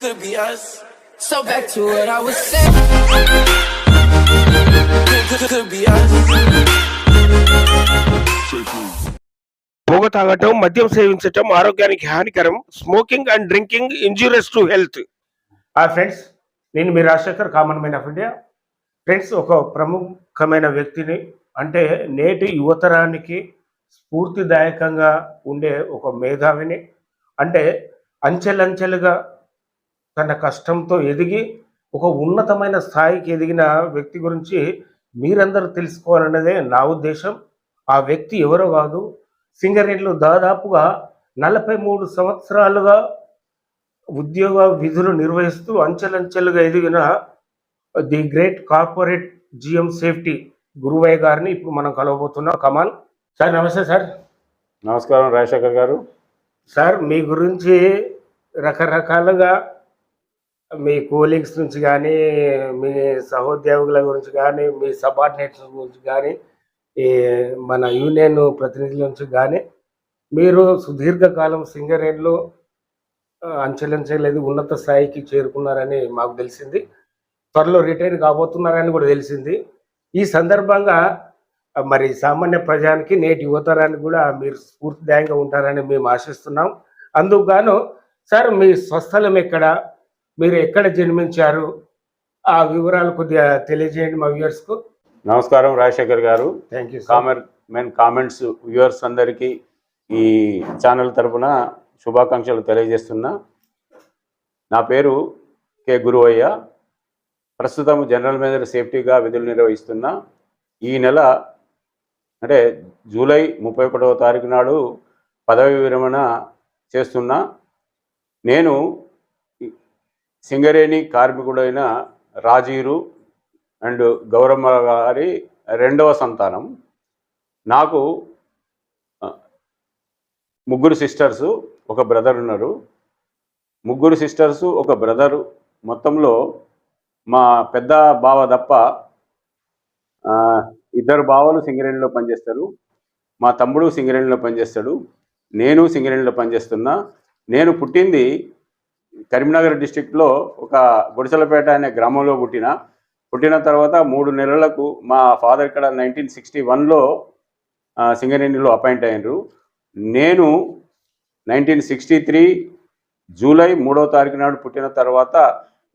could be us. So back to what I was saying. Could, could, could be us. పొగ తాగటం మద్యం సేవించటం ఆరోగ్యానికి హానికరం smoking and drinking injurious to health ఆ ఫ్రెండ్స్ నేను మీ Rajasekhar common man of India friends ఒక ప్రముఖమైన వ్యక్తిని అంటే నేటి యువతరానికి స్ఫూర్తిదాయకంగా ఉండే ఒక మేధావిని అంటే అంచెలంచెలుగా తన కష్టంతో ఎదిగి ఒక ఉన్నతమైన స్థాయికి ఎదిగిన వ్యక్తి గురించి మీరందరూ తెలుసుకోవాలన్నదే నా ఉద్దేశం. ఆ వ్యక్తి ఎవరో కాదు. సింగరేణిలో దాదాపుగా నలభై మూడు సంవత్సరాలుగా ఉద్యోగ విధులు నిర్వహిస్తూ అంచెలంచెలుగా ఎదిగిన the great corporate GM safety Guruvayya గారిని ఇప్పుడు మనం కలవబోతున్నాం. కమాల్ సార్ నమస్తే సార్. నమస్కారం రాజశేఖర్ గారు. సార్ మీ గురించి రకరకాలుగా మీ కోలీగ్స్ నుంచి కానీ మీ సహోద్యోగుల గురించి కానీ మీ సబార్డినేట్స్ గురించి కానీ ఈ మన యూనియన్ ప్రతినిధుల నుంచి కానీ మీరు సుదీర్ఘకాలం సింగరేణిలో ఆ, అంచెలంచెలేదు ఉన్నత స్థాయికి చేరుకున్నారని మాకు తెలిసింది. త్వరలో రిటైర్ కాబోతున్నారని కూడా తెలిసింది. ఈ సందర్భంగా మరి సామాన్య ప్రజానికి నేటి యువతరానికి కూడా మీరు స్ఫూర్తిదాయంగా ఉంటారని మేము ఆశిస్తున్నాం. అందుకు గాను సార్ మీ స్వస్థలం ఎక్కడ? మీరు ఎక్కడ జన్మించారు? ఆ వివరాలు కొద్దిగా తెలియజేయండి మా వ్యూవర్స్కు. నమస్కారం రాజశేఖర్ గారు. Thank you comment men comments viewers అందరికీ ఈ ఛానల్ తరపున శుభాకాంక్షలు తెలియజేస్తున్నా. నా పేరు కె. గురువయ్య. ప్రస్తుతం జనరల్ మేనేజర్ సేఫ్టీగా విధులు నిర్వహిస్తున్నా ఈ నెల అంటే జూలై ముప్పై ఒకటవ తారీఖు నాడు పదవి విరమణ చేస్తున్నా. నేను సింగరేణి కార్మికుడైన రాజీరు అండ్ గౌరమ్మ గారి రెండవ సంతానం. నాకు ముగ్గురు సిస్టర్సు ఒక బ్రదర్ ఉన్నారు. ముగ్గురు సిస్టర్సు ఒక బ్రదరు. మొత్తంలో మా పెద్ద బావ తప్ప ఇద్దరు బావలు సింగరేణిలో పనిచేస్తారు. మా తమ్ముడు సింగరేణిలో పనిచేస్తాడు. నేను సింగరేణిలో పనిచేస్తున్నా. నేను పుట్టింది కరీంనగర్ డిస్టిక్లో ఒక గుడిసెలపేట అనే గ్రామంలో పుట్టిన పుట్టిన తర్వాత మూడు నెలలకు మా ఫాదర్ ఇక్కడ నైన్టీన్ సిక్స్టీ వన్లో సింగరేణిలో అపాయింట్ అయ్యారు నేను నైన్టీన్ సిక్స్టీ త్రీ జూలై మూడో తారీఖు నాడు పుట్టిన తర్వాత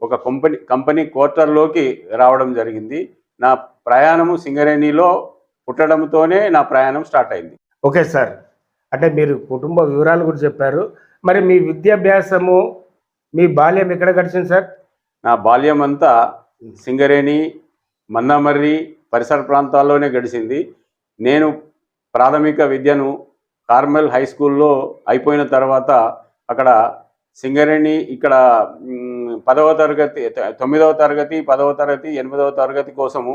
ఒక కంపెనీ కంపెనీ క్వార్టర్లోకి రావడం జరిగింది. నా ప్రయాణము సింగరేణిలో పుట్టడంతోనే నా ప్రయాణం స్టార్ట్ అయింది. Okay sir. అంటే మీరు కుటుంబ వివరాలు కూడా చెప్పారు. మరి మీ విద్యాభ్యాసము మీ బాల్యం ఎక్కడ గడిచింది సార్? నా బాల్యం అంతా సింగరేణి మందమర్రి పరిసర ప్రాంతాల్లోనే గడిచింది. నేను ప్రాథమిక విద్యను కార్మెల్ హై స్కూల్లో అయిపోయిన తర్వాత అక్కడ సింగరేణి ఇక్కడ పదవ తరగతి తొమ్మిదవ తరగతి పదవ తరగతి ఎనిమిదవ తరగతి కోసము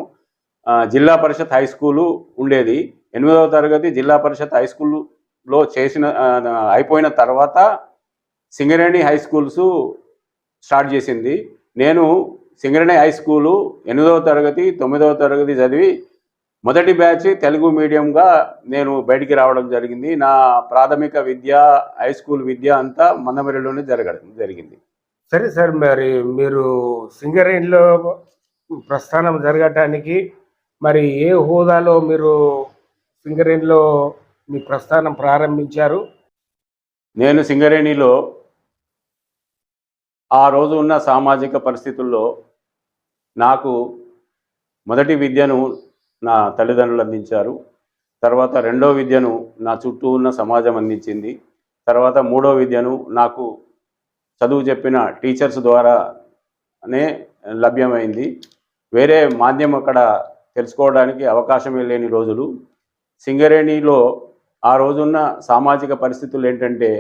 జిల్లా పరిషత్ హై స్కూలు ఉండేది. ఎనిమిదవ తరగతి జిల్లా పరిషత్ హై స్కూల్లో చేసిన అయిపోయిన తర్వాత సింగరేణి హై స్కూల్స్ స్టార్ట్ చేసింది. నేను సింగరేణి హై స్కూలు ఎనిమిదవ తరగతి తొమ్మిదవ తరగతి చదివి మొదటి బ్యాచ్ తెలుగు మీడియంగా నేను బయటికి రావడం జరిగింది. నా ప్రాథమిక విద్య హై స్కూల్ విద్య అంతా మందమరిలోనే జరగడం జరిగింది. సరే సార్ మరి మీరు సింగరేణిలో ప్రస్థానం జరగటానికి మరి ఏ హోదాలో మీరు సింగరేణిలో మీ ప్రస్థానం ప్రారంభించారు? నేను సింగరేణిలో ఆ రోజు ఉన్న సామాజిక పరిస్థితుల్లో నాకు మొదటి విద్యను నా తల్లిదండ్రులు అందించారు. తర్వాత రెండో విద్యను నా చుట్టూ ఉన్న సమాజం అందించింది. తర్వాత మూడో విద్యను నాకు చదువు చెప్పిన టీచర్స్ ద్వారానే లభ్యమైంది. వేరే మాధ్యమం అక్కడ తెలుసుకోవడానికి అవకాశమే లేని రోజులు. సింగరేణిలో ఆ రోజున్న సామాజిక పరిస్థితులు ఏంటంటే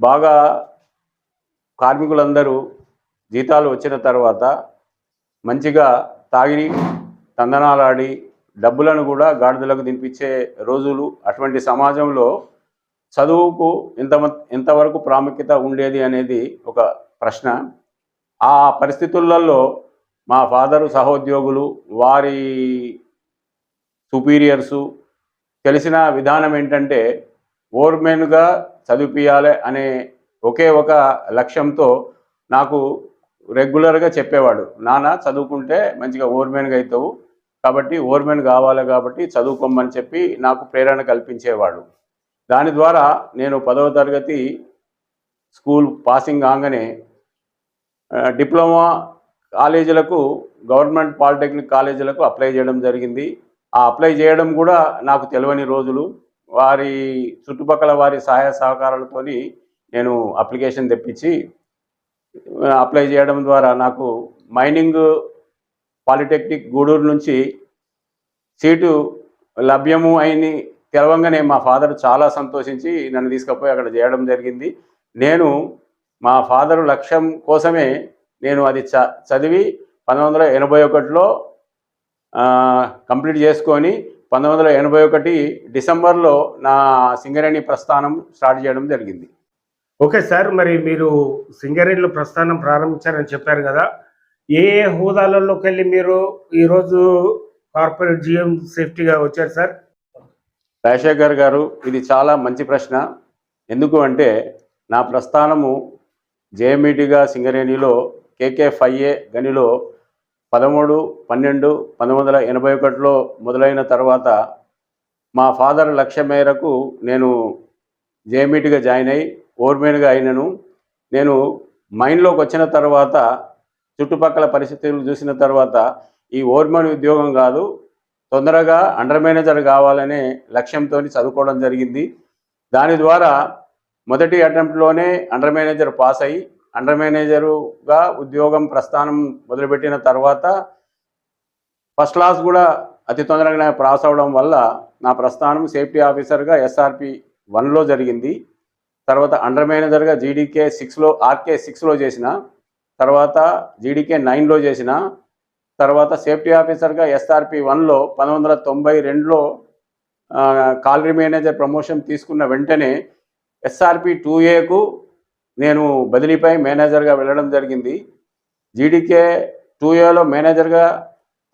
బాగా కార్మికులందరూ జీతాలు వచ్చిన తర్వాత మంచిగా తాగి తందనాలాడి డబ్బులను కూడా గాడిదలకు దింపించే రోజులు అటువంటి సమాజంలో చదువుకు ఎంత ఎంతవరకు ప్రాముఖ్యత ఉండేది అనేది ఒక ప్రశ్న. ఆ పరిస్థితులలో మా ఫాదరు సహోద్యోగులు వారి సుపీరియర్సు తెలిసిన విధానం ఏంటంటే ఓర్మెన్గా చదివిపియాలి అనే ఒకే ఒక లక్ష్యంతో నాకు రెగ్యులర్గా చెప్పేవాడు నాన్న చదువుకుంటే మంచిగా ఓర్మెన్గా అవుతావు కాబట్టి ఓర్మెన్ కావాలి కాబట్టి చదువుకోమని చెప్పి నాకు ప్రేరణ కల్పించేవాడు. దాని ద్వారా నేను పదవ తరగతి స్కూల్ పాసింగ్ కాగానే డిప్లొమా కాలేజీలకు గవర్నమెంట్ పాలిటెక్నిక్ కాలేజీలకు అప్లై చేయడం జరిగింది. ఆ అప్లై చేయడం కూడా నాకు తెలియని రోజులు వారి చుట్టుపక్కల వారి సహాయ సహకారాలతోని నేను అప్లికేషన్ తెప్పించి అప్లై చేయడం ద్వారా నాకు మైనింగ్ పాలిటెక్నిక్ గూడూరు నుంచి సీటు లభ్యము అయింది తెలవంగానే మా ఫాదర్ చాలా సంతోషించి నన్ను తీసుకుపోయి అక్కడ చేయడం జరిగింది. నేను మా ఫాదర్ లక్ష్యం కోసమే నేను అది చ చదివి పంతొమ్మిది వందల ఎనభై ఒకటిలో కంప్లీట్ చేసుకొని పంతొమ్మిది వందల ఎనభై ఒకటి డిసెంబర్లో నా సింగరేణి ప్రస్థానం స్టార్ట్ చేయడం జరిగింది. ఓకే సార్ మరి మీరు సింగరేణిలో ప్రస్థానం ప్రారంభించారని చెప్పారు కదా. ఏ ఏ హోదాలలోకి వెళ్ళి మీరు ఈరోజు కార్పొరేట్ జిఎం సేఫ్టీగా వచ్చారు సార్? రాజశేఖర్ గారు ఇది చాలా మంచి ప్రశ్న. ఎందుకు అంటే నా ప్రస్థానము జేఎంఈటీగా సింగరేణిలో కేకే ఫైవ్ ఏ గనిలో పదమూడు పన్నెండు పంతొమ్మిది వందల ఎనభై ఒకటిలో మొదలైన తర్వాత మా ఫాదర్ లక్ష్య మేరకు నేను జేఎంఈటీగా జాయిన్ అయ్యి ఓర్మేన్గా అయినను. నేను మైండ్లోకి వచ్చిన తర్వాత చుట్టుపక్కల పరిస్థితులు చూసిన తర్వాత ఈ ఓర్మన్ ఉద్యోగం కాదు. తొందరగా అండర్ మేనేజర్ కావాలనే లక్ష్యంతో చదువుకోవడం జరిగింది. దాని ద్వారా మొదటి అటెంప్ట్లోనే అండర్ మేనేజర్ పాస్ అయ్యి అండర్ మేనేజరుగా ఉద్యోగం ప్రస్థానం మొదలుపెట్టిన తర్వాత ఫస్ట్ క్లాస్ కూడా అతి తొందరగా పాస్ అవడం వల్ల నా ప్రస్థానం సేఫ్టీ ఆఫీసర్గా ఎస్ఆర్పి వన్లో జరిగింది. తర్వాత అండర్ మేనేజర్గా జీడీకే సిక్స్లో ఆర్కే సిక్స్లో చేసిన తర్వాత జీడీకే నైన్లో చేసిన తర్వాత సేఫ్టీ ఆఫీసర్గా ఎస్ఆర్పి వన్లో పంతొమ్మిది వందల తొంభై రెండులో కాలరీ మేనేజర్ ప్రమోషన్ తీసుకున్న వెంటనే ఎస్ఆర్పి టూ ఏకు నేను బదిలీపై మేనేజర్గా వెళ్ళడం జరిగింది. జీడీకే టూ ఏలో మేనేజర్గా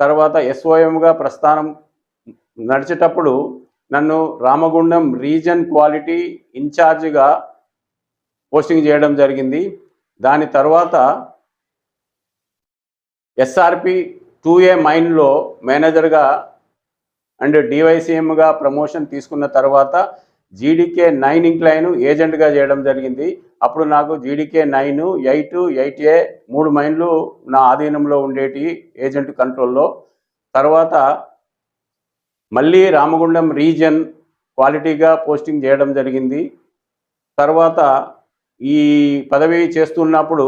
తర్వాత ఎస్ఓఎంగా ప్రస్థానం నడిచేటప్పుడు నన్ను రామగుండం రీజన్ క్వాలిటీ ఇన్ఛార్జ్గా పోస్టింగ్ చేయడం జరిగింది. దాని తర్వాత ఎస్ఆర్పి టూ ఏ మైన్లో మేనేజర్గా అండ్ డివైసీఎంగా ప్రమోషన్ తీసుకున్న తర్వాత జీడీకే నైన్ ఇంక్లైన్ ఏజెంట్గా చేయడం జరిగింది. అప్పుడు నాకు GDK nine eight eight A మూడు మైన్లు నా ఆధీనంలో ఉండేటి ఏజెంట్ కంట్రోల్లో. తర్వాత మళ్ళీ రామగుండం రీజన్ క్వాలిటీగా పోస్టింగ్ చేయడం జరిగింది. తర్వాత ఈ పదవి చేస్తున్నప్పుడు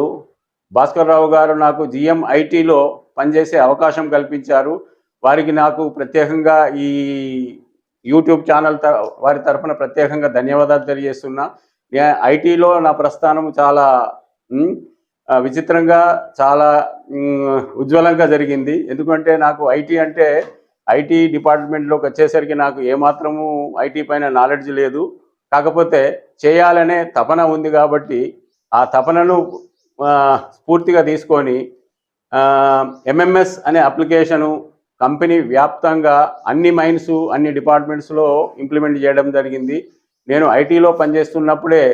భాస్కర్ రావు గారు నాకు జిఎం ఐటీలో పనిచేసే అవకాశం కల్పించారు. వారికి నాకు ప్రత్యేకంగా ఈ యూట్యూబ్ ఛానల్ వారి తరఫున ప్రత్యేకంగా ధన్యవాదాలు తెలియజేస్తున్నా. ఐటీలో నా ప్రస్థానం చాలా విచిత్రంగా చాలా ఉజ్వలంగా జరిగింది. ఎందుకంటే నాకు ఐటీ అంటే ఐటీ డిపార్ట్మెంట్లోకి వచ్చేసరికి నాకు ఏమాత్రము ఐటీ పైన నాలెడ్జ్ లేదు. కాకపోతే చేయాలనే తపన ఉంది కాబట్టి ఆ తపనను స్ఫూర్తిగా తీసుకొని ఎంఎంఎస్ అనే అప్లికేషను కంపెనీ వ్యాప్తంగా అన్ని మైన్స్ అన్ని డిపార్ట్మెంట్స్లో ఇంప్లిమెంట్ చేయడం జరిగింది. నేను ఐటీలో పనిచేస్తున్నప్పుడే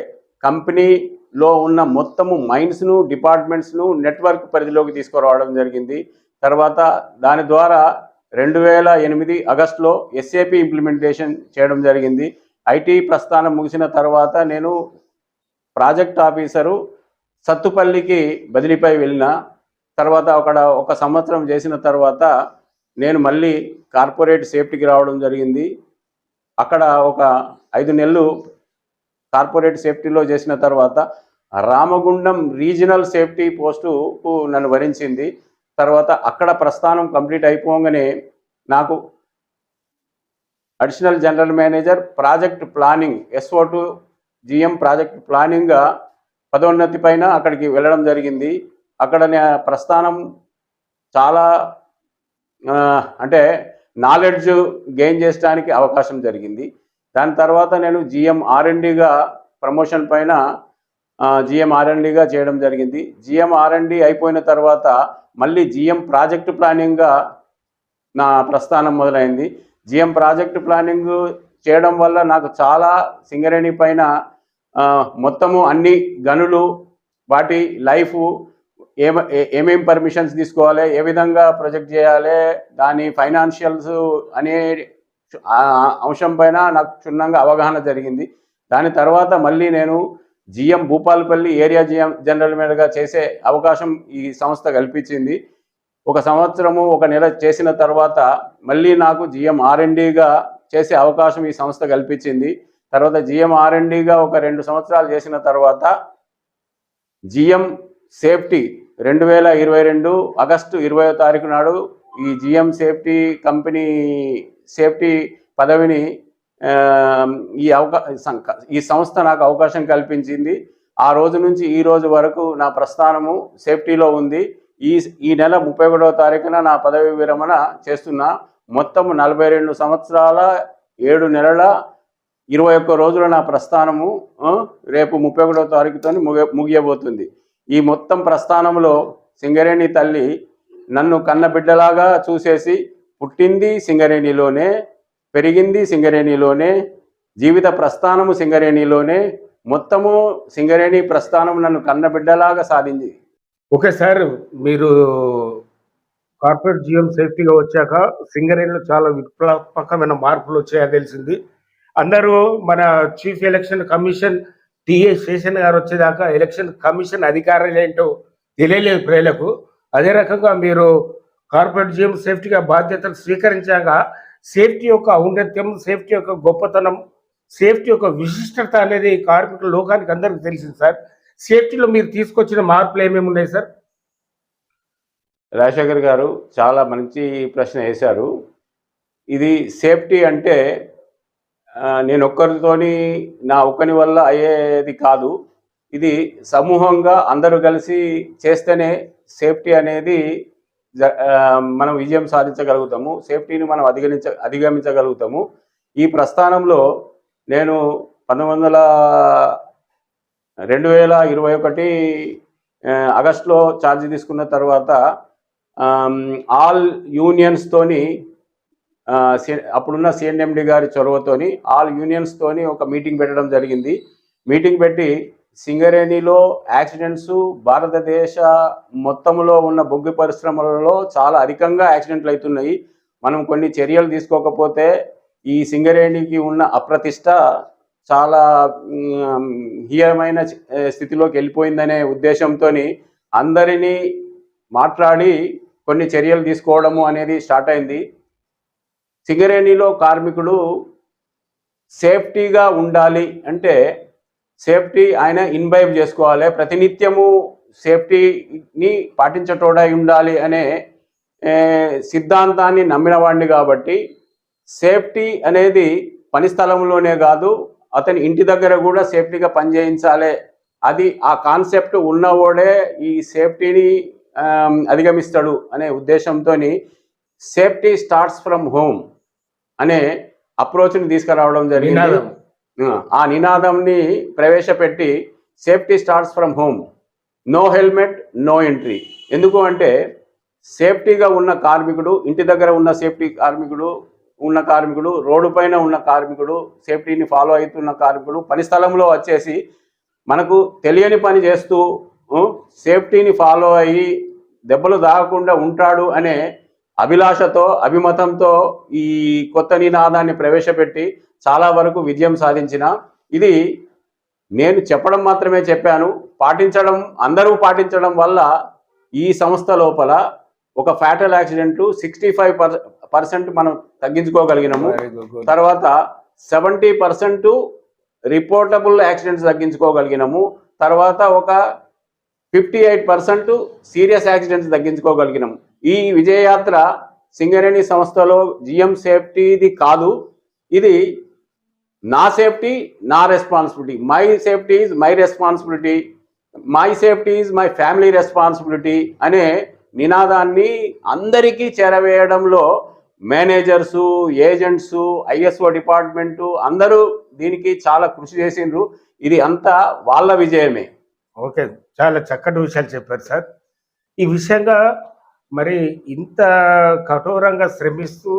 కంపెనీలో ఉన్న మొత్తము మైన్స్ను డిపార్ట్మెంట్స్ను నెట్వర్క్ పరిధిలోకి తీసుకురావడం జరిగింది. తర్వాత దాని ద్వారా రెండు వేల ఎనిమిది ఆగస్టులో ఎస్ఏపి ఇంప్లిమెంటేషన్ చేయడం జరిగింది. ఐటీ ప్రస్థానం ముగిసిన తర్వాత నేను ప్రాజెక్ట్ ఆఫీసరు సత్తుపల్లికి బదిలీపై వెళ్ళిన. తర్వాత అక్కడ ఒక సంవత్సరం చేసిన తర్వాత నేను మళ్ళీ కార్పొరేట్ సేఫ్టీకి రావడం జరిగింది. అక్కడ ఒక ఐదు నెలలు కార్పొరేట్ సేఫ్టీలో చేసిన తర్వాత రామగుండం రీజనల్ సేఫ్టీ పోస్టుకు నన్ను వరించింది. తర్వాత అక్కడ ప్రస్థానం కంప్లీట్ అయిపోగానే నాకు additional general manager project planning SO to GM project ప్లానింగ్గా పదోన్నతి పైన అక్కడికి వెళ్ళడం జరిగింది. అక్కడ నా ప్రస్థానం చాలా అంటే నాలెడ్జ్ గెయిన్ చేయడానికి అవకాశం జరిగింది. దాని తర్వాత నేను జిఎం ఆర్ఎండిగా ప్రమోషన్ పైన జిఎం ఆర్ఎండిగా చేయడం జరిగింది. జిఎం ఆర్ఎండి అయిపోయిన తర్వాత మళ్ళీ జిఎం ప్రాజెక్ట్ ప్లానింగ్గా నా ప్రస్థానం మొదలైంది. జిఎం ప్రాజెక్ట్ ప్లానింగ్ చేయడం వల్ల నాకు చాలా సింగరేణి పైన మొత్తము అన్ని గనులు వాటి లైఫ్ ఏమ ఏమేం పర్మిషన్స్ తీసుకోవాలి ఏ విధంగా ప్రొజెక్ట్ చేయాలి దాని ఫైనాన్షియల్స్ అనే అంశం పైన నాకు క్షుణ్ణంగా అవగాహన జరిగింది. దాని తర్వాత మళ్ళీ నేను GM Bhupalpalli area GM general మేనేజర్గా చేసే అవకాశం ఈ సంస్థ కల్పించింది. ఒక సంవత్సరము ఒక నెల చేసిన తర్వాత మళ్ళీ నాకు జిఎం ఆర్ఎండిగా చేసే అవకాశం ఈ సంస్థ కల్పించింది. తర్వాత జిఎం ఆర్ఎండిగా ఒక రెండు సంవత్సరాలు చేసిన తర్వాత జిఎం సేఫ్టీ రెండు వేల ఇరవై రెండు ఆగస్టు ఇరవై తారీఖు నాడు ఈ జిఎం సేఫ్టీ కంపెనీ సేఫ్టీ పదవిని ఈ అవకా ఈ సంస్థ నాకు అవకాశం కల్పించింది. ఆ రోజు నుంచి ఈ రోజు వరకు నా ప్రస్థానము సేఫ్టీలో ఉంది. ఈ ఈ నెల ముప్పై ఒకటవ తారీఖున నా పదవి విరమణ చేస్తున్నా. మొత్తం నలభై రెండు సంవత్సరాల ఏడు నెలల ఇరవై ఒక్క రోజుల నా ప్రస్థానము రేపు ముప్పై ఒకటో తారీఖుతో ముగి ముగియబోతుంది. ఈ మొత్తం ప్రస్థానంలో సింగరేణి తల్లి నన్ను కన్న బిడ్డలాగా చూసేసి పుట్టింది సింగరేణిలోనే. పెరిగింది సింగరేణిలోనే జీవిత ప్రస్థానము సింగరేణిలోనే మొత్తము సింగరేణి ప్రస్థానం నన్ను కన్నబిడ్డలాగా సాధింది. సాధించి ఓకే సార్ మీరు కార్పొరేట్ జీవం సేఫ్టీగా వచ్చాక సింగరేణిలో చాలా విప్లవాత్మకమైన మార్పులు వచ్చాయని తెలిసింది. అందరూ మన chief election commission T A Seshan గారు వచ్చేదాకా ఎలక్షన్ కమిషన్ అధికారులు ఏంటో తెలియలేదు ప్రజలకు. అదే రకంగా మీరు కార్పొరేట్ జిఎం సేఫ్టీగా బాధ్యతలు స్వీకరించాక సేఫ్టీ యొక్క ఔన్నత్యం సేఫ్టీ యొక్క గొప్పతనం సేఫ్టీ యొక్క విశిష్టత అనేది కార్మికుల లోకానికి అందరికీ తెలిసింది సార్. సేఫ్టీలో మీరు తీసుకొచ్చిన మార్పులు ఏమేమి ఉన్నాయి సార్? రాజశేఖర్ గారు చాలా మంచి ప్రశ్న వేశారు. ఇది సేఫ్టీ అంటే నేను ఒక్కరితోని నా ఒక్కని వల్ల అయ్యేది కాదు. ఇది సమూహంగా అందరూ కలిసి చేస్తేనే సేఫ్టీ అనేది మనం విజయం సాధించగలుగుతాము సేఫ్టీని మనం అధిగమించ అధిగమించగలుగుతాము. ఈ ప్రస్థానంలో నేను పంతొమ్మిది వందల రెండు వేల ఇరవై ఒకటి ఆగస్టులో ఛార్జ్ తీసుకున్న తర్వాత ఆల్ యూనియన్స్తోని సి- అప్పుడున్న సిఎన్ఎండి గారి చొరవతోని ఆల్ యూనియన్స్తోని ఒక మీటింగ్ పెట్టడం జరిగింది. మీటింగ్ పెట్టి సింగరేణిలో యాక్సిడెంట్స్ భారతదేశ మొత్తంలో ఉన్న బొగ్గు పరిశ్రమలలో చాలా అధికంగా యాక్సిడెంట్లు అవుతున్నాయి. మనం కొన్ని చర్యలు తీసుకోకపోతే ఈ సింగరేణికి ఉన్న అప్రతిష్ట చాలా హీయమైన స్థితిలోకి వెళ్ళిపోయిందనే ఉద్దేశంతో అందరినీ మాట్లాడి కొన్ని చర్యలు తీసుకోవడము అనేది స్టార్ట్ అయింది. సింగరేణిలో కార్మికుడు సేఫ్టీగా ఉండాలి అంటే సేఫ్టీ ఆయన ఇన్వైవ్ చేసుకోవాలి. ప్రతినిత్యము సేఫ్టీని పాటించటోడై ఉండాలి అనే సిద్ధాంతాన్ని నమ్మిన వాడిని కాబట్టి సేఫ్టీ అనేది పని స్థలంలోనే కాదు అతని ఇంటి దగ్గర కూడా సేఫ్టీగా పనిచేయించాలి. అది ఆ కాన్సెప్ట్ ఉన్నవాడే ఈ సేఫ్టీని అధిగమిస్తాడు అనే ఉద్దేశంతో సేఫ్టీ స్టార్ట్స్ ఫ్రమ్ హోమ్ అనే అప్రోచ్ని తీసుకురావడం జరిగింది. ఆ నినాదంని ప్రవేశపెట్టి safety starts from home. No helmet no entry. ఎందుకు అంటే సేఫ్టీగా ఉన్న కార్మికుడు ఇంటి దగ్గర ఉన్న సేఫ్టీ కార్మికుడు ఉన్న కార్మికుడు రోడ్డు పైన ఉన్న కార్మికుడు సేఫ్టీని ఫాలో అవుతున్న కార్మికుడు పని స్థలంలో వచ్చేసి మనకు తెలియని పని చేస్తూ సేఫ్టీని ఫాలో అయ్యి దెబ్బలు తాగకుండా ఉంటాడు అనే అభిలాషతో అభిమతంతో ఈ కొత్త నినాదాన్ని ప్రవేశపెట్టి చాలా వరకు విజయం సాధించిన. ఇది నేను చెప్పడం మాత్రమే చెప్పాను. పాటించడం అందరూ పాటించడం వల్ల ఈ సంస్థ లోపల ఒక fatal accident sixty five percent మనం తగ్గించుకోగలిగినాము. తర్వాత సెవెంటీ పర్సెంట్ రిపోర్టబుల్ యాక్సిడెంట్స్ తగ్గించుకోగలిగినాము. తర్వాత ఒక fifty eight percent serious accidents తగ్గించుకోగలిగినాము. ఈ విజయయాత్ర సింగరేణి సంస్థలో జిఎం సేఫ్టీది కాదు. ఇది నా సేఫ్టీ నా responsibility. My safety is my responsibility. My safety is my family responsibility అనే నినాదాన్ని అందరికీ చేరవేయడంలో మేనేజర్సు ఏజెంట్స్ ఐఎస్ఓ డిపార్ట్మెంటు అందరూ దీనికి చాలా కృషి చేసిండ్రు. ఇది అంతా వాళ్ళ విజయమే. ఓకే. చాలా చక్కటి విషయాలు చెప్పారు సార్. ఈ విషయంగా మరి ఇంత కఠోరంగా శ్రమిస్తూ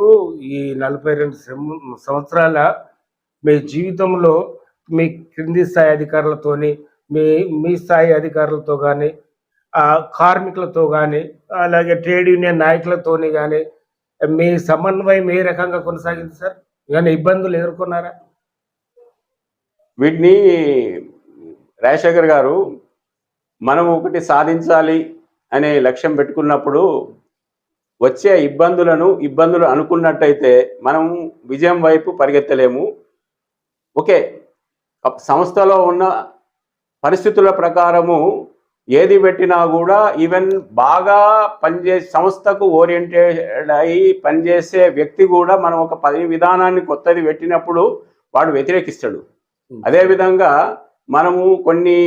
ఈ నలభై రెండు శ్రమ- సంవత్సరాల మీ జీవితంలో మీ క్రింది స్థాయి అధికారులతోని మీ మీ స్థాయి అధికారులతో కానీ కార్మికులతో కానీ అలాగే ట్రేడ్ యూనియన్ నాయకులతోని కానీ మీ సమన్వయం ఏ రకంగా కొనసాగింది సార్? ఏమైనా ఇబ్బందులు ఎదుర్కొన్నారా? వీటిని రాజశేఖర్ గారు మనం ఒకటి సాధించాలి అనే లక్ష్యం పెట్టుకున్నప్పుడు వచ్చే ఇబ్బందులను ఇబ్బందులు అనుకున్నట్టయితే మనం విజయం వైపు పరిగెత్తలేము. ఓకే సంస్థలో ఉన్న పరిస్థితుల ప్రకారము ఏది పెట్టినా కూడా ఈవెన్ బాగా పనిచే సంస్థకు ఓరియంటెడ్ అయి పనిచేసే వ్యక్తి కూడా మనం ఒక పని విధానాన్ని కొత్తది పెట్టినప్పుడు వాడు వ్యతిరేకిస్తాడు. అదేవిధంగా మనము కొన్ని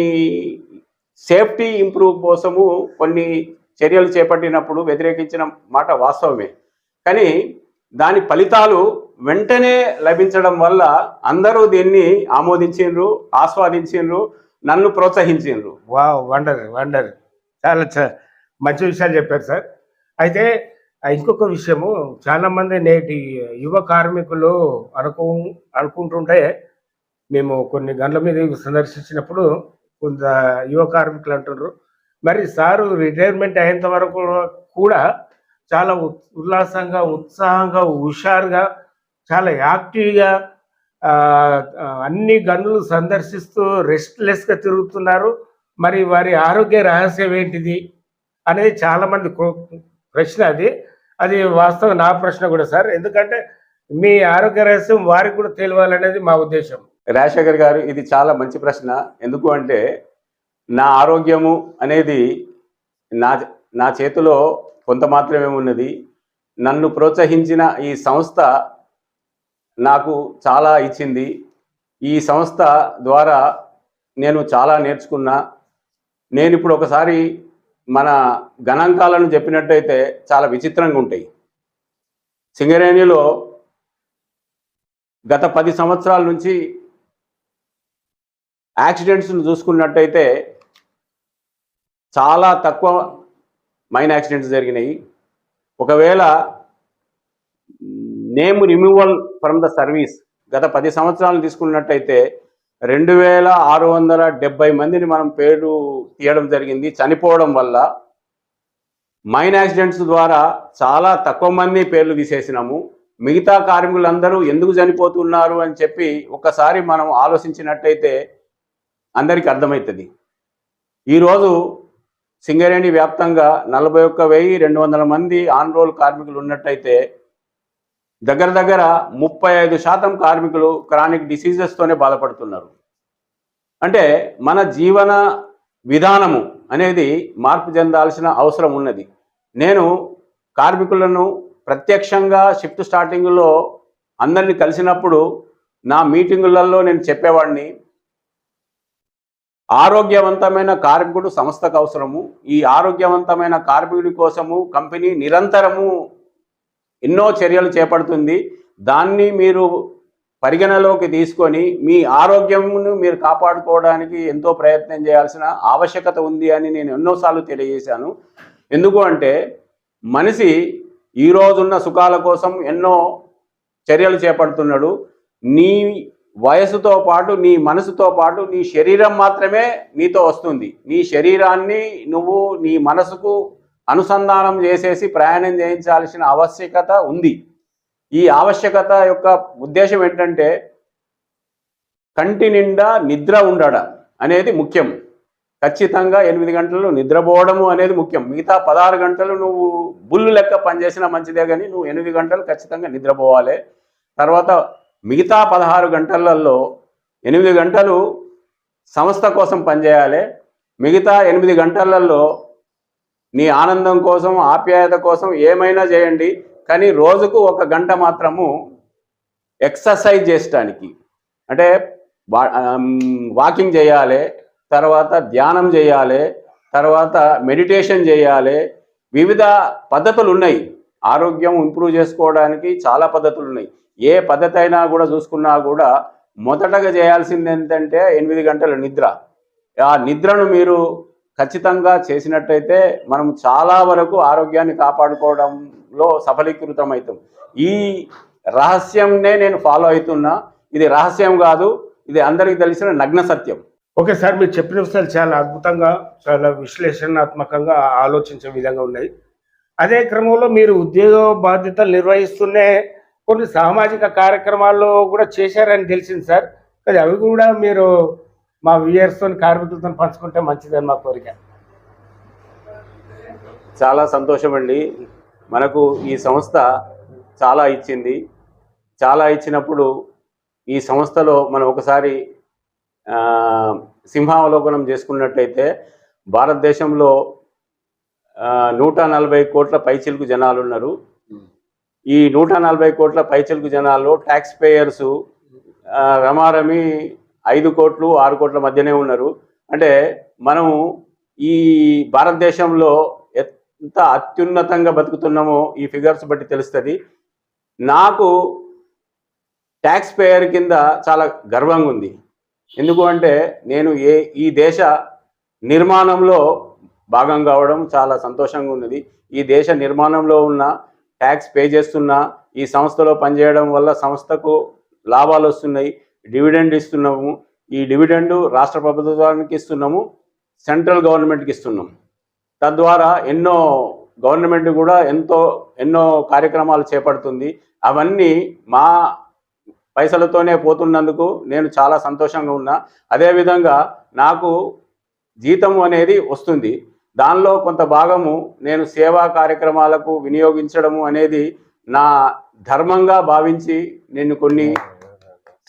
సేఫ్టీ ఇంప్రూవ్ కోసము కొన్ని చర్యలు చేపట్టినప్పుడు వ్యతిరేకించిన మాట వాస్తవమే. కానీ దాని ఫలితాలు వెంటనే లభించడం వల్ల అందరూ దీన్ని ఆమోదించిండ్రు ఆస్వాదించిండ్రు నన్ను ప్రోత్సహించిండ్రు. Wow wonder wonder. చాలా మంచి విషయాలు చెప్పారు సార్. అయితే ఇంకొక విషయము చాలా మంది నేటి యువ కార్మికులు అనుకు అనుకుంటుంటే మేము కొన్ని గంటల మీద సందర్శించినప్పుడు కొంత యువ కార్మికులు అంటున్నారు మరి సారు రిటైర్మెంట్ అయ్యేంత వరకు కూడా చాలా ఉత్- ఉల్లాసంగా ఉత్సాహంగా హుషారుగా చాలా యాక్టివ్గా అన్ని గనులు సందర్శిస్తూ రెస్ట్లెస్గా తిరుగుతున్నారు. మరి వారి ఆరోగ్య రహస్యం ఏంటిది అనేది చాలామంది కో- ప్రశ్న అది. అది వాస్తవం నా ప్రశ్న కూడా సార్. ఎందుకంటే మీ ఆరోగ్య రహస్యం వారికి కూడా తెలియాలనేది మా ఉద్దేశం. రాజశేఖర్ గారు ఇది చాలా మంచి ప్రశ్న. ఎందుకు అంటే నా ఆరోగ్యము అనేది నా నా చేతిలో కొంత మాత్రమే ఉన్నది. నన్ను ప్రోత్సహించిన ఈ సంస్థ నాకు చాలా ఇచ్చింది. ఈ సంస్థ ద్వారా నేను చాలా నేర్చుకున్నా. నేను ఇప్పుడు ఒకసారి మన గణాంకాలను చెప్పినట్టయితే చాలా విచిత్రంగా ఉంటాయి. సింగరేణిలో గత పది సంవత్సరాల నుంచి యాక్సిడెంట్స్ను చూసుకున్నట్టయితే చాలా తక్కువ మైన్ యాక్సిడెంట్స్ జరిగినాయి. ఒకవేళ name removal from the service గత పది సంవత్సరాలు తీసుకున్నట్టయితే రెండు వేల ఆరు వందల డెబ్బై మందిని మనం పేరు తీయడం జరిగింది. చనిపోవడం వల్ల మైన్ యాక్సిడెంట్స్ ద్వారా చాలా తక్కువ మంది పేర్లు తీసేసినాము. మిగతా కార్మికులందరూ ఎందుకు చనిపోతున్నారు అని చెప్పి ఒకసారి మనం ఆలోచించినట్టయితే అందరికీ అర్థమవుతుంది. ఈరోజు సింగరేణి వ్యాప్తంగా నలభై ఒక్క వెయ్యి రెండు వందల మంది ఆన్ రోల్ కార్మికులు ఉన్నట్టయితే దగ్గర దగ్గర ముప్పై ఐదు శాతం కార్మికులు క్రానిక్ డిసీజెస్తోనే బాధపడుతున్నారు. అంటే మన జీవన విధానము అనేది మార్పు చెందాల్సిన అవసరం ఉన్నది. నేను కార్మికులను ప్రత్యక్షంగా షిఫ్ట్ స్టార్టింగ్లో అందరిని కలిసినప్పుడు నా మీటింగులలో నేను చెప్పేవాడిని ఆరోగ్యవంతమైన కార్మికుడు సంస్థకు అవసరము. ఈ ఆరోగ్యవంతమైన కార్మికుడి కోసము కంపెనీ నిరంతరము ఎన్నో చర్యలు చేపడుతుంది. దాన్ని మీరు పరిగణలోకి తీసుకొని మీ ఆరోగ్యమును మీరు కాపాడుకోవడానికి ఎంతో ప్రయత్నం చేయాల్సిన ఆవశ్యకత ఉంది అని నేను ఎన్నోసార్లు తెలియజేశాను. ఎందుకు అంటే మనిషి ఈ రోజున్న సుఖాల కోసం ఎన్నో చర్యలు చేపడుతున్నాడు. నీ వయసుతో పాటు నీ మనసుతో పాటు నీ శరీరం మాత్రమే నీతో వస్తుంది. నీ శరీరాన్ని నువ్వు నీ మనసుకు అనుసంధానం చేసేసి ప్రయాణం చేయించాల్సిన ఆవశ్యకత ఉంది. ఈ ఆవశ్యకత యొక్క ఉద్దేశం ఏంటంటే కంటి నిండా నిద్ర ఉండడం అనేది ముఖ్యం. ఖచ్చితంగా ఎనిమిది గంటలు నిద్రపోవడము అనేది ముఖ్యం. మిగతా పదహారు గంటలు నువ్వు బుల్లు లెక్క పనిచేసినా మంచిదే కానీ నువ్వు ఎనిమిది గంటలు ఖచ్చితంగా నిద్రపోవాలి. తర్వాత మిగతా పదహారు గంటలలో ఎనిమిది గంటలు సంస్థ కోసం పనిచేయాలి. మిగతా ఎనిమిది గంటలలో నీ ఆనందం కోసం ఆప్యాయత కోసం ఏమైనా చేయండి. కానీ రోజుకు ఒక గంట మాత్రము ఎక్సర్సైజ్ చేసడానికి అంటే వాకింగ్ చేయాలి తర్వాత ధ్యానం చేయాలి తర్వాత మెడిటేషన్ చేయాలి. వివిధ పద్ధతులు ఉన్నాయి ఆరోగ్యం ఇంప్రూవ్ చేసుకోవడానికి చాలా పద్ధతులు ఉన్నాయి ఏ పద్ధతి అయినా కూడా చూసుకున్నా కూడా మొదటగా చేయాల్సింది ఏంటంటే ఎనిమిది గంటల నిద్ర. ఆ నిద్రను మీరు ఖచ్చితంగా చేసినట్టయితే మనం చాలా వరకు ఆరోగ్యాన్ని కాపాడుకోవడంలో సఫలీకృతం అవుతాం. ఈ రహస్యంనే నేను ఫాలో అవుతున్నా. ఇది రహస్యం కాదు ఇది అందరికీ తెలిసిన నగ్న సత్యం. ఓకే సార్ మీరు చెప్పిన విషయాలు చాలా అద్భుతంగా చాలా విశ్లేషణాత్మకంగా ఆలోచించే విధంగా ఉన్నాయి. అదే క్రమంలో మీరు ఉద్యోగ బాధ్యతలు నిర్వహిస్తూనే కొన్ని సామాజిక కార్యక్రమాల్లో కూడా చేశారని తెలిసింది సార్. కానీ అవి కూడా మీరు మా వ్యూయర్స్తో కార్మికులతో పంచుకుంటే మంచిదని మా కోరిక. చాలా సంతోషం అండి మనకు ఈ సంస్థ చాలా ఇచ్చింది. చాలా ఇచ్చినప్పుడు ఈ సంస్థలో మనం ఒకసారి సింహావలోకనం చేసుకున్నట్టయితే భారతదేశంలో నూట నలభై కోట్ల పైచిలుకు జనాలు ఉన్నారు ఈ నూట నలభై కోట్ల పైచిలుకు జనాల్లో ట్యాక్స్ పేయర్స్ రమారమి ఐదు కోట్లు ఆరు కోట్ల మధ్యనే ఉన్నారు. అంటే మనము ఈ భారతదేశంలో ఎంత అత్యున్నతంగా బతుకుతున్నామో ఈ ఫిగర్స్ బట్టి తెలుస్తుంది. నాకు ట్యాక్స్ పేయర్ కింద చాలా గర్వంగా ఉంది. ఎందుకు అంటే నేను ఏ ఈ దేశ నిర్మాణంలో భాగం కావడం చాలా సంతోషంగా ఉన్నది. ఈ దేశ నిర్మాణంలో ఉన్న ట్యాక్స్ పే చేస్తున్నా ఈ సంస్థలో పనిచేయడం వల్ల సంస్థకు లాభాలు వస్తున్నాయి డివిడెండ్ ఇస్తున్నాము. ఈ డివిడెండ్ రాష్ట్ర ప్రభుత్వానికి ఇస్తున్నాము సెంట్రల్ గవర్నమెంట్కి ఇస్తున్నాము. తద్వారా ఎన్నో గవర్నమెంట్ కూడా ఎంతో ఎన్నో కార్యక్రమాలు చేపడుతుంది. అవన్నీ మా పైసలతోనే పోతున్నందుకు నేను చాలా సంతోషంగా ఉన్నా. అదేవిధంగా నాకు జీతం అనేది వస్తుంది. దానిలో కొంత భాగము నేను సేవా కార్యక్రమాలకు వినియోగించడము అనేది నా ధర్మంగా భావించి నేను కొన్ని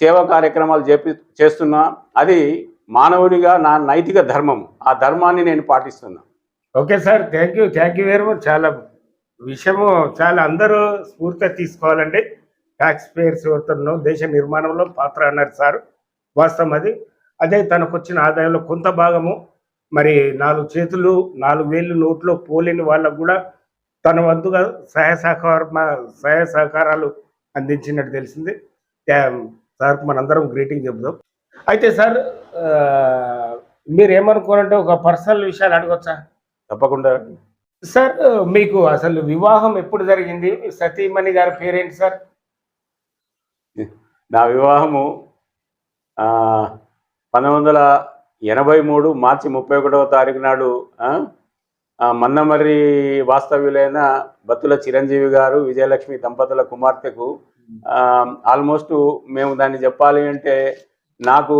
సేవా కార్యక్రమాలు చేపి చేస్తున్నా. అది మానవుడిగా నా నైతిక ధర్మం ఆ ధర్మాన్ని నేను పాటిస్తున్నా. Okay sir. Thank you. Thank you very much. చాలా విషయము చాలా అందరూ స్ఫూర్తిగా తీసుకోవాలండి. ట్యాక్స్ పేయర్స్ దేశ నిర్మాణంలో పాత్ర అన్నారు సార్. వాస్తవం అది. అదే తనకు వచ్చిన ఆదాయంలో కొంత భాగము మరి నాలుగు చేతులు నాలుగు వేలు నోట్లో పోలేని వాళ్ళకు కూడా తన వంతుగా సహాయ సహకార సహాయ సహకారాలు అందించినట్టు తెలిసింది. సార్కి మనందరం గ్రీటింగ్ చెప్దాం అయితే సార్ మీరు ఏమనుకోనంటే ఒక పర్సనల్ విషయాలు అడగొచ్చా? తప్పకుండా. సార్ మీకు అసలు వివాహం ఎప్పుడు జరిగింది? సతీమణి గారి పేరేంటి సార్? నా వివాహము పంతొమ్మిది వందల ఎనభై మూడు మార్చి ముప్పై ఒకటవ తారీఖు నాడు మందమర్రి వాస్తవ్యులైన బత్తుల చిరంజీవి గారు విజయలక్ష్మి దంపతుల కుమార్తెకు ఆల్మోస్ట్ మేము దాన్ని చెప్పాలి అంటే నాకు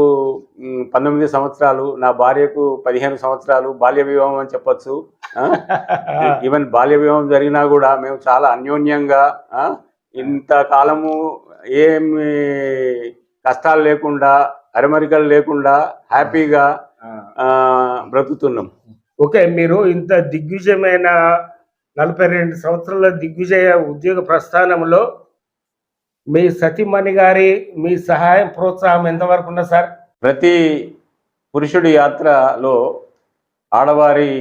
పంతొమ్మిది సంవత్సరాలు నా భార్యకు పదిహేను సంవత్సరాలు బాల్య వివాహం అని చెప్పొచ్చు? ఈవెన్ బాల్య వివాహం జరిగినా కూడా మేము చాలా అన్యోన్యంగా ఇంత కాలము ఏమి కష్టాలు లేకుండా అరమరికలు లేకుండా హ్యాపీగా బ్రతుకుతున్నాం. ఓకే మీరు ఇంత దిగ్విజయమైన నలభై రెండు సంవత్సరాల దిగ్విజయ ఉద్యోగ ప్రస్థానంలో మీ సతీమణి గారి మీ సహాయం ప్రోత్సాహం ఎంతవరకు ఉన్నా సార్? ప్రతి పురుషుడి యాత్రలో ఆడవారి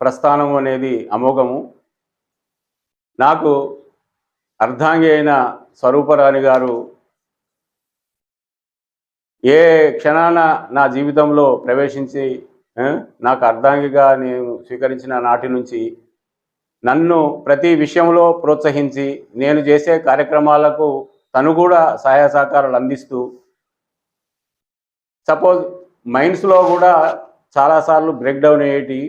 ప్రస్థానం అనేది అమోఘము. నాకు అర్ధాంగి అయిన స్వరూపరాణి గారు ఏ క్షణాన నా జీవితంలో ప్రవేశించి నాకు అర్ధాంగిగా నేను స్వీకరించిన నాటి నుంచి నన్ను ప్రతి విషయంలో ప్రోత్సహించి నేను చేసే కార్యక్రమాలకు తను కూడా సహాయ సహకారాలు అందిస్తూ సపోజ్ మైండ్స్లో కూడా చాలాసార్లు బ్రేక్ డౌన్ అయ్యేటి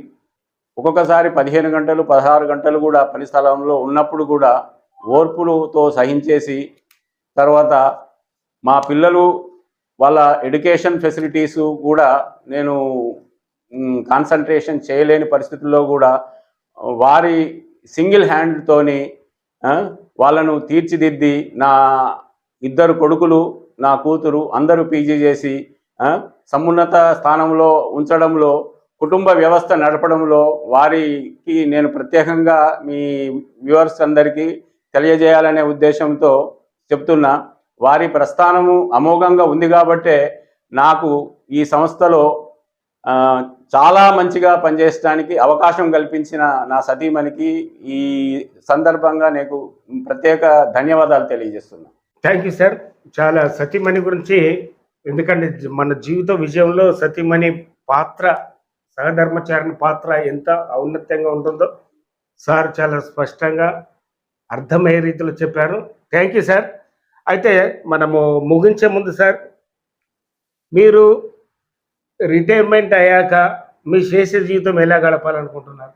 ఒక్కొక్కసారి పదిహేను గంటలు పదహారు గంటలు కూడా పని స్థలంలో ఉన్నప్పుడు కూడా ఓర్పులతో సహించేసి తర్వాత మా పిల్లలు వాళ్ళ ఎడ్యుకేషన్ ఫెసిలిటీస్ కూడా నేను కాన్సన్ట్రేషన్ చేయలేని పరిస్థితుల్లో కూడా వారి సింగిల్ హ్యాండ్తోని వాళ్ళను తీర్చిదిద్ది నా ఇద్దరు కొడుకులు నా కూతురు అందరూ పీజీ చేసి సమున్నత స్థానంలో ఉంచడంలో కుటుంబ వ్యవస్థ నడపడంలో వారికి నేను ప్రత్యేకంగా మీ వ్యూవర్స్ అందరికీ తెలియజేయాలనే ఉద్దేశంతో చెప్తున్నా. వారి ప్రస్థానము అమోఘంగా ఉంది కాబట్టే నాకు ఈ సంస్థలో చాలా మంచిగా పనిచేయడానికి అవకాశం కల్పించిన నా సతీమణికి ఈ సందర్భంగా నీకు ప్రత్యేక ధన్యవాదాలు తెలియజేస్తున్నా. థ్యాంక్ యూ సార్ చాలా సతీమణి గురించి ఎందుకంటే మన జీవిత విజయంలో సతీమణి పాత్ర సహధర్మచారిణి పాత్ర ఎంత ఔన్నత్యంగా ఉంటుందో సార్ చాలా స్పష్టంగా అర్థమయ్యే రీతిలో చెప్పారు. థ్యాంక్ యూ సార్ అయితే మనము ముగించే ముందు సార్ మీరు రిటైర్మెంట్ అయ్యాక మీ శేష జీవితం ఎలా గడపాలనుకుంటున్నారు?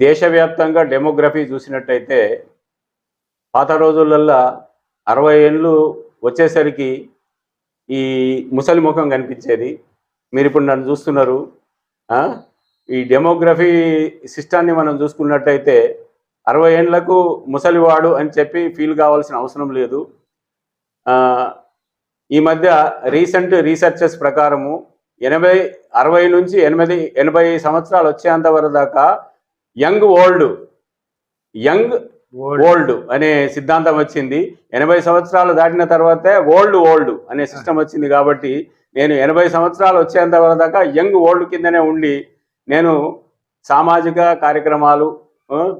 దేశవ్యాప్తంగా డెమోగ్రఫీ చూసినట్టయితే పాత రోజులల్లో అరవై ఏళ్ళు వచ్చేసరికి ఈ ముసలి ముఖం కనిపించేది. మీరు ఇప్పుడు నన్ను చూస్తున్నారు. ఈ డెమోగ్రఫీ సిస్టాన్ని మనం చూసుకున్నట్టయితే అరవై ఏండ్లకు ముసలివాడు అని చెప్పి ఫీల్ కావాల్సిన అవసరం లేదు. ఈ మధ్య రీసెంట్ రీసెర్చెస్ ప్రకారము ఎనభై అరవై నుంచి ఎనిమిది ఎనభై సంవత్సరాలు వచ్చేంత వరకు దాకా యంగ్ ఓల్డ్ యంగ్ ఓల్డ్. అనే సిద్ధాంతం వచ్చింది. ఎనభై సంవత్సరాలు దాటిన తర్వాతే ఓల్డ్ ఓల్డ్ అనే సిస్టమ్ వచ్చింది కాబట్టి నేను ఎనభై సంవత్సరాలు వచ్చేంత వరకు దాకా యంగ్ ఓల్డ్ కిందనే ఉండి నేను సామాజిక కార్యక్రమాలు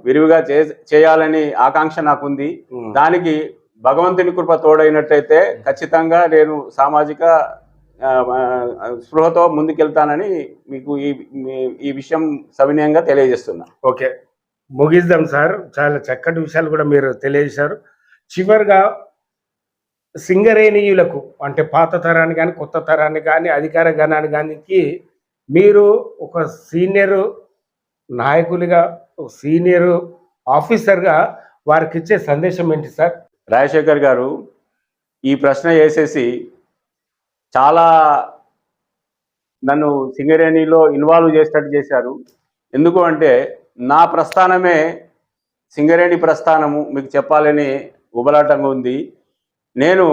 విరివిగా చే చేయాలని ఆకాంక్ష నాకుంది. దానికి భగవంతుని కృప తోడైనట్టయితే ఖచ్చితంగా నేను సామాజిక స్పృహతో ముందుకెళ్తానని మీకు ఈ ఈ విషయం సవినయంగా తెలియజేస్తున్నా. ఓకే. ముగిద్దాం సార్. చాలా చక్కటి విషయాలు కూడా మీరు తెలియజేశారు. చివరిగా సింగరేణీయులకు అంటే పాత తరాన్ని కానీ కొత్త తరాన్ని కానీ అధికార గణాన్ని కానీ మీరు ఒక సీనియర్ నాయకులుగా ఒక సీనియర్ ఆఫీసర్గా వారికి ఇచ్చే సందేశం ఏంటి సార్? రాజశేఖర్ గారు ఈ ప్రశ్న వేసేసి చాలా నన్ను సింగరేణిలో ఇన్వాల్వ్ చేసేటట్టు చేశారు. ఎందుకు అంటే నా ప్రస్థానమే సింగరేణి ప్రస్థానము మీకు చెప్పాలని ఉబలాటంగా ఉంది. నేను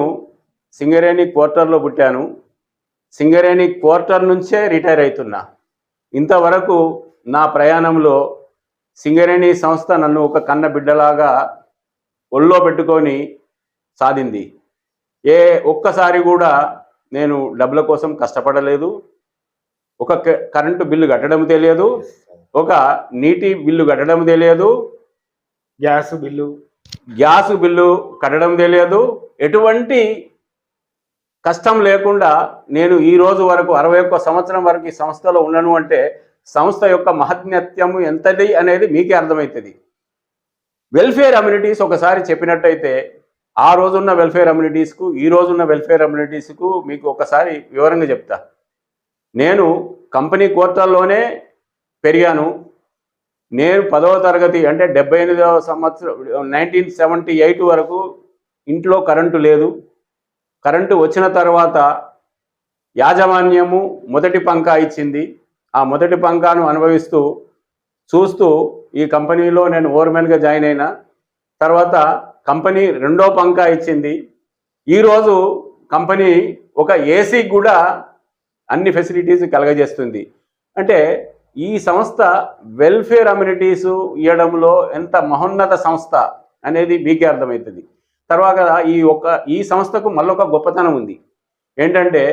సింగరేణి క్వార్టర్లో పుట్టాను. సింగరేణి క్వార్టర్ నుంచే రిటైర్ అవుతున్నా ఇంతవరకు నా ప్రయాణంలో సింగరేణి సంస్థ నన్ను ఒక కన్న బిడ్డలాగా ఒళ్ళో పెట్టుకొని సాధింది. ఏ ఒక్కసారి కూడా నేను డబ్బుల కోసం కష్టపడలేదు. ఒక కరెంటు బిల్లు కట్టడం తెలియదు. ఒక నీటి బిల్లు కట్టడం తెలియదు. Gas bill. గ్యాస్ బిల్లు కట్టడం తెలియదు. ఎటువంటి కష్టం లేకుండా నేను ఈ రోజు వరకు అరవై ఒక్క సంవత్సరం వరకు ఈ సంస్థలో ఉన్నాను అంటే సంస్థ యొక్క మహత్యము ఎంతది అనేది మీకే అర్థమవుతుంది. వెల్ఫేర్ అమ్యూనిటీస్ ఒకసారి చెప్పినట్టయితే ఆ రోజున్న వెల్ఫేర్ అమ్యూనిటీస్కు ఈ రోజున్న వెల్ఫేర్ అమ్యూనిటీస్కు మీకు ఒకసారి వివరంగా చెప్తా. నేను కంపెనీ కోర్టల్లోనే పెరిగాను. నేను పదవ తరగతి అంటే డెబ్బై ఎనిమిదవ సంవత్సరం నైన్టీన్ సెవెంటీ ఎయిట్ వరకు ఇంట్లో కరెంటు లేదు. కరెంటు వచ్చిన తర్వాత యాజమాన్యము మొదటి పంకా ఇచ్చింది. ఆ మొదటి పంకాను అనుభవిస్తూ చూస్తూ ఈ కంపెనీలో నేను ఓవర్మెన్గా జాయిన్ అయినా తర్వాత కంపెనీ రెండో పంకా ఇచ్చింది. ఈరోజు కంపెనీ ఒక ఏసీ కూడా అన్ని ఫెసిలిటీస్ కలగజేస్తుంది. అంటే ఈ సంస్థ వెల్ఫేర్ అమ్యూనిటీస్ ఇవ్వడంలో ఎంత మహోన్నత సంస్థ అనేది మీకే అర్థమవుతుంది. తర్వాత ఈ ఒక ఈ సంస్థకు మళ్ళొక గొప్పతనం ఉంది. ఏంటంటే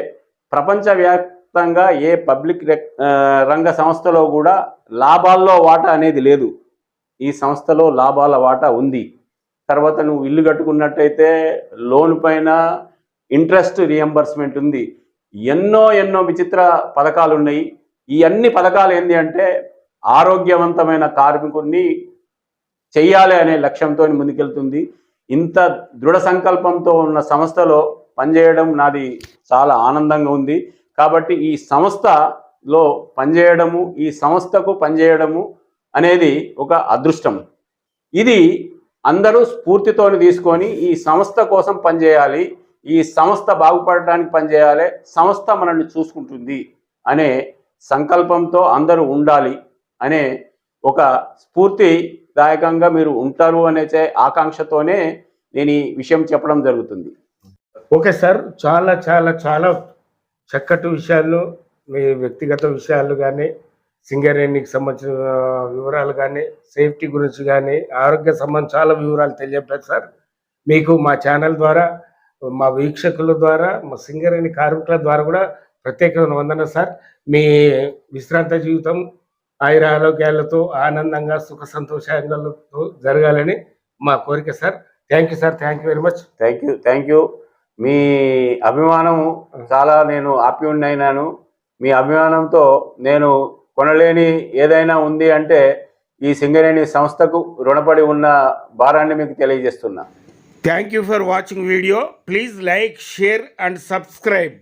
ప్రపంచవ్యాప్తంగా ఏ పబ్లిక్ రెక్- రంగ సంస్థలో కూడా లాభాల్లో వాటా అనేది లేదు. ఈ సంస్థలో లాభాల వాటా ఉంది. తర్వాత నువ్వు ఇల్లు కట్టుకున్నట్టయితే లోన్ పైన ఇంట్రెస్ట్ రియంబర్స్మెంట్ ఉంది. ఎన్నో ఎన్నో విచిత్ర పథకాలు ఉన్నాయి. ఈ అన్ని పథకాలు ఏంటి అంటే ఆరోగ్యవంతమైన కార్మికుడిని చెయ్యాలి అనే లక్ష్యంతో ముందుకెళ్తుంది. ఇంత దృఢ సంకల్పంతో ఉన్న సంస్థలో పనిచేయడం నాది చాలా ఆనందంగా ఉంది. కాబట్టి ఈ సంస్థలో పనిచేయడము ఈ సంస్థకు పనిచేయడము అనేది ఒక అదృష్టం. ఇది అందరూ స్ఫూర్తితోని తీసుకొని ఈ సంస్థ కోసం పనిచేయాలి ఈ సంస్థ బాగుపడడానికి పనిచేయాలి సంస్థ మనల్ని చూసుకుంటుంది అనే సంకల్పంతో అందరూ ఉండాలి అనే ఒక స్ఫూర్తిదాయకంగా మీరు ఉంటారు అనే ఆకాంక్షతోనే నేను ఈ విషయం చెప్పడం జరుగుతుంది. ఓకే సార్ చాలా చాలా చాలా చక్కటి విషయాలు మీ వ్యక్తిగత విషయాలు కానీ సింగరేణికి సంబంధించిన వివరాలు కానీ సేఫ్టీ గురించి కానీ ఆరోగ్య సంబంధించిన చాలా వివరాలు తెలియజేపారు సార్. మీకు మా ఛానల్ ద్వారా మా వీక్షకుల ద్వారా మా సింగరేణి కార్మికుల ద్వారా కూడా ప్రత్యేకమైన వందన సార్. మీ విశ్రాంత జీవితం ఆయుర ఆరోగ్యాలతో ఆనందంగా సుఖ సంతోషాలతో జరగాలని మా కోరిక sir. Thank you sir. Thank you very much. Thank you. Thank you. మీ అభిమానం చాలా నేను ఆప్యుణ్ణైనాను మీ అభిమానంతో నేను కొనలేని ఏదైనా ఉంది అంటే ఈ సింగరేణి సంస్థకు రుణపడి ఉన్న భారాన్ని మీకు తెలియజేస్తున్నా. Thank you for watching video please like share and subscribe